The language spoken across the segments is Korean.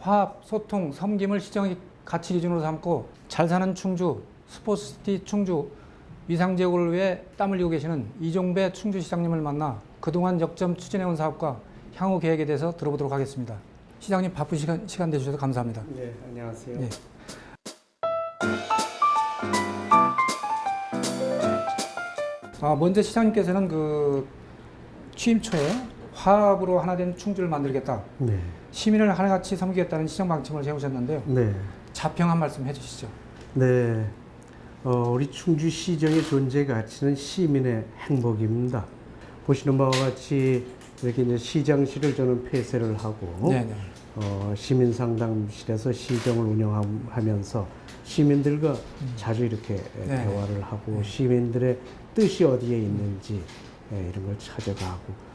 화합, 소통, 섬김을 시정의 가치 기준으로 삼고 잘 사는 충주, 스포츠시티 충주, 위상 제고를 위해 땀 흘리고 계시는 이종배 충주시장님을 만나 그동안 역점 추진해온 사업과 향후 계획에 대해서 들어보도록 하겠습니다. 시장님 바쁜 시간, 시간 내주셔서 감사합니다. 네, 안녕하세요. 네. 아, 먼저 시장님께서는 그 취임 초에 화합으로 하나 된 충주를 만들겠다. 네. 시민을 하나같이 섬기겠다는 시정 방침을 세우셨는데요. 네. 자평 한 말씀 해주시죠. 네. 어, 우리 충주 시정의 존재 가치는 시민의 행복입니다. 보시는 바와 같이 이렇게 이제 시장실을 저는 폐쇄를 하고 네네. 어, 시민 상담실에서 시정을 운영하면서 시민들과 자주 이렇게 음. 네. 대화를 하고 시민들의 뜻이 어디에 있는지 예, 이런 걸 찾아가고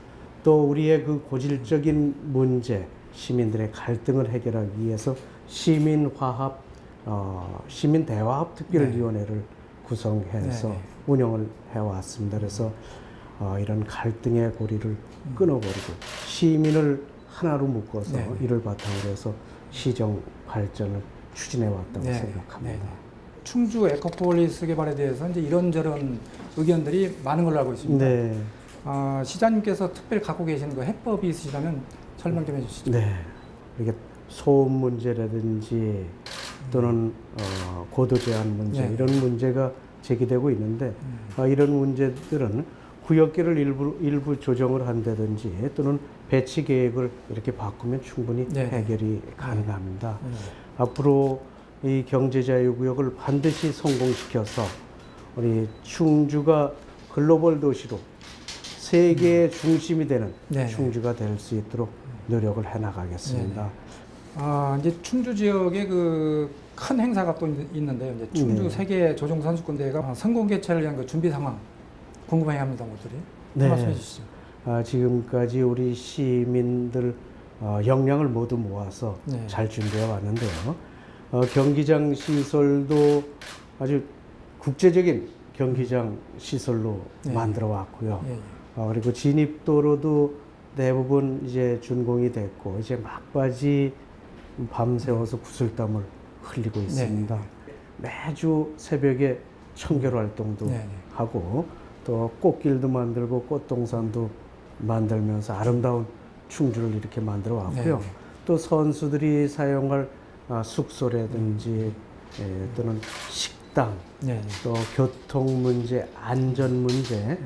또 우리의 그 고질적인 문제 시민들의 갈등을 해결하기 위해서 시민 화합 어, 시민 대화합 특별위원회를 구성해서 네, 네. 운영을 해왔습니다. 그래서 어, 이런 갈등의 고리를 음. 끊어버리고 시민을 하나로 묶어서 네, 네. 이를 바탕으로 해서 시정 발전을 추진해 왔다고 네, 생각합니다. 네. 충주 에코폴리스 개발에 대해서 이제 이런저런 의견들이 많은 걸로 알고 있습니다. 네. 아, 시장님께서 특별히 갖고 계시는 그 해법이 있으시다면 설명 좀 해주시죠. 네. 이게 소음 문제라든지 또는 어, 고도 제한 문제 네. 이런 문제가 제기되고 있는데 음. 아, 이런 문제들은 구역계를 일부 일부 조정을 한다든지 또는 배치 계획을 이렇게 바꾸면 충분히 네. 해결이 가능합니다. 네. 앞으로 이 경제자유구역을 반드시 성공시켜서 우리 충주가 글로벌 도시로 세계의 중심이 되는 음. 네. 충주가 될 수 있도록 노력을 해나가겠습니다. 아, 이제 충주 지역에 그 큰 행사가 또 있- 있는데요. 이제 충주 네. 세계 조종 선수권 대회가 성공 개최를 위한 그 준비 상황 궁금해합니다, 모두들이. 네. 한 말씀해 주시죠. 아, 지금까지 우리 시민들 어, 역량을 모두 모아서 네. 잘 준비해 왔는데요. 어, 경기장 시설도 아주 국제적인 경기장 시설로 네. 만들어 왔고요. 예, 예. 어, 그리고 진입도로도 대부분 이제 준공이 됐고 이제 막바지 밤새워서 구슬땀을 흘리고 있습니다. 매주 새벽에 청결 활동도 네, 네. 하고 또 꽃길도 만들고 꽃동산도 만들면서 아름다운 충주를 이렇게 만들어 왔고요. 네, 네. 또 선수들이 사용할 아, 숙소라든지 예, 또는 식당 네, 네. 또 교통 문제, 안전 문제,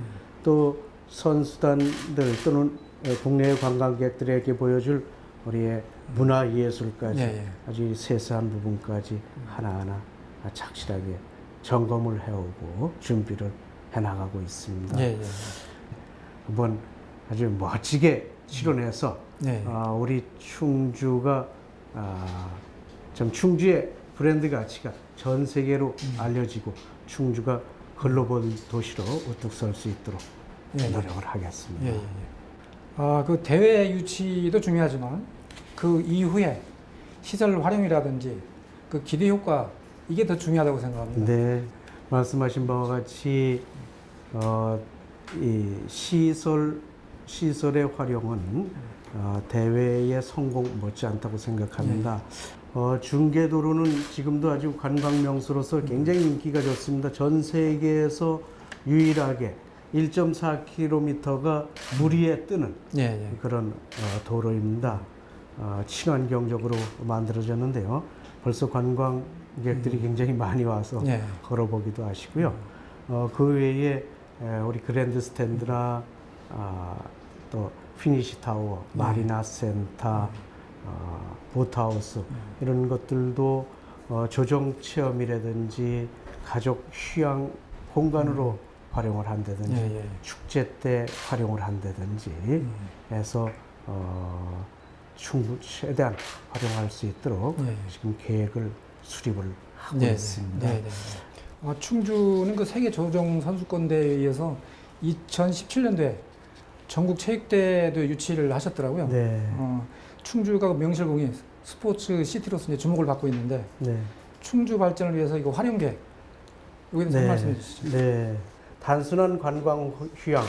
또 선수단들 또는 국내 관광객들에게 보여줄 우리의 문화 예술까지 예, 예. 아주 세세한 부분까지 하나하나 착실하게 점검을 해오고 준비를 해나가고 있습니다. 예, 예. 한번 아주 멋지게 실현해서 네. 아, 우리 충주가 아, 좀 충주의 브랜드 가치가 전 세계로 음. 알려지고 충주가 글로벌 도시로 우뚝 설 수 있도록 예, 예. 노력을 하겠습니다. 예, 예, 예. 아, 그 대회 유치도 중요하지만 그 이후에 시설 활용이라든지 그 기대 효과 이게 더 중요하다고 생각합니다. 네, 말씀하신 바와 같이 어, 이 시설 시설의 활용은 어, 대회의 성공 못지않다고 생각합니다. 어, 중계도로는 지금도 아주 관광 명소로서 굉장히 인기가 좋습니다. 전 세계에서 유일하게 1.4km가 물 위에 뜨는 예, 예. 그런 어, 도로입니다. 어, 친환경적으로 만들어졌는데요. 벌써 관광객들이 굉장히 많이 와서 예. 걸어보기도 하시고요. 어, 그 외에 에, 우리 그랜드 스탠드나 아, 또 피니시 타워, 마리나 센터, 어, 보트하우스 이런 것들도 어, 조정 체험이라든지 가족 휴양 공간으로 활용을 한다든지 예, 예. 축제 때 활용을 한다든지 음. 해서 어, 충분 최대한 활용할 수 있도록 예, 예. 지금 계획을 수립을 하고 네, 있습니다. 네, 네, 네. 아, 충주는 그 세계 조정 선수권 대회에서 2017년도에 전국 체육대회도 유치를 하셨더라고요. 네. 어, 충주가 명실공히 스포츠 시티로서 이제 주목을 받고 있는데 네. 충주 발전을 위해서 이거 활용 계획 여기에 대해서 한 말씀해 주시죠. 네. 단순한 관광 휴양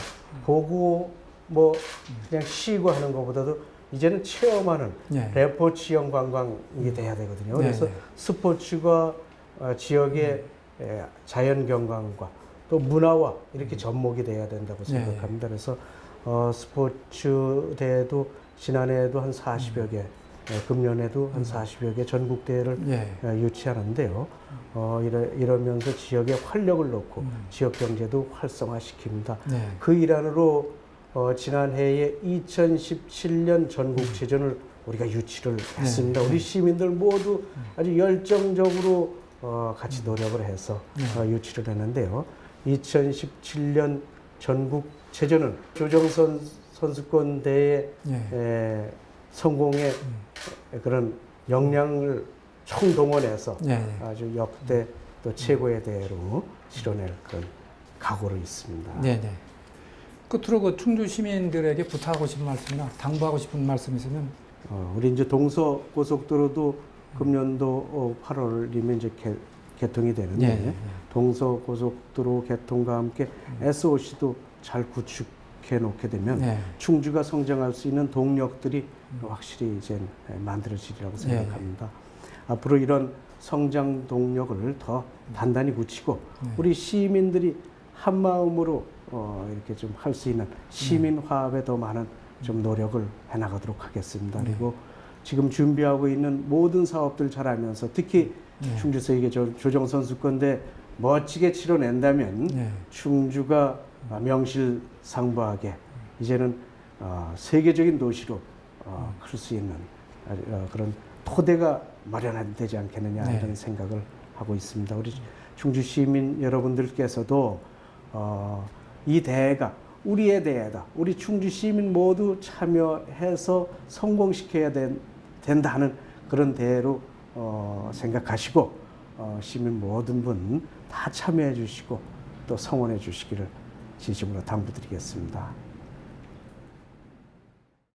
보고 뭐 그냥 쉬고 하는 것보다도 이제는 체험하는 예. 레포 지형 관광이 돼야 되거든요. 네, 그래서 네. 스포츠가 어, 지역의 에, 자연 경관과 또 문화와 이렇게 접목이 돼야 된다고 네, 생각합니다. 그래서 어, 스포츠 대회도 지난해에도 한 40여 개, 에, 금년에도 한 40여 개 전국 대회를 예. 어, 유치하는데요. 어, 이러, 이러면서 지역에 활력을 놓고 음. 지역 경제도 활성화시킵니다. 네. 그 일환으로 어, 지난해에 2017년 전국체전을 우리가 유치를 했습니다. 네. 우리 시민들 모두 아주 열정적으로 어, 같이 노력을 해서 네. 어, 유치를 했는데요. 2017년 전국체전은 조정선 선수권 대회 예. 에, 성공의 그런 역량을 총동원해서 예. 아주 역대 또 최고의 대회로 치러낼 그런 각오로 있습니다. 네, 네. 끝으로 그 충주 시민들에게 부탁하고 싶은 말씀이나 당부하고 싶은 말씀 있으면 어, 우리 이제 동서 고속도로도 금년도 어, 8월이면 이제 개, 개통이 되는데 예, 예. 동서 고속도로 개통과 함께 SOC도 잘 구축해 놓게 되면 네. 충주가 성장할 수 있는 동력들이 확실히 이제 만들어지리라고 예, 생각합니다. 앞으로 이런 성장 동력을 더 단단히 굳히고 네. 우리 시민들이 한 마음으로 어, 이렇게 좀 할 수 있는 시민 화합에 더 많은 좀 노력을 해나가도록 하겠습니다. 네. 그리고 지금 준비하고 있는 모든 사업들 잘하면서 특히 네. 충주 세계 조- 조정 선수권대 멋지게 치러낸다면 네. 충주가 아, 명실상부하게 이제는 어, 세계적인 도시로 어, 클수 있는 아, 어, 그런 토대가 마련되지 않겠느냐 네. 이런 생각을 하고 있습니다. 우리 충주 시민 여러분들께서도 어, 이 대회가 우리의 대회다. 우리 충주 시민 모두 참여해서 성공시켜야 된, 된다는 그런 대회로 어, 생각하시고 어, 시민 모든 분 다 참여해 주시고 또 성원해 주시기를 진심으로 당부드리겠습니다.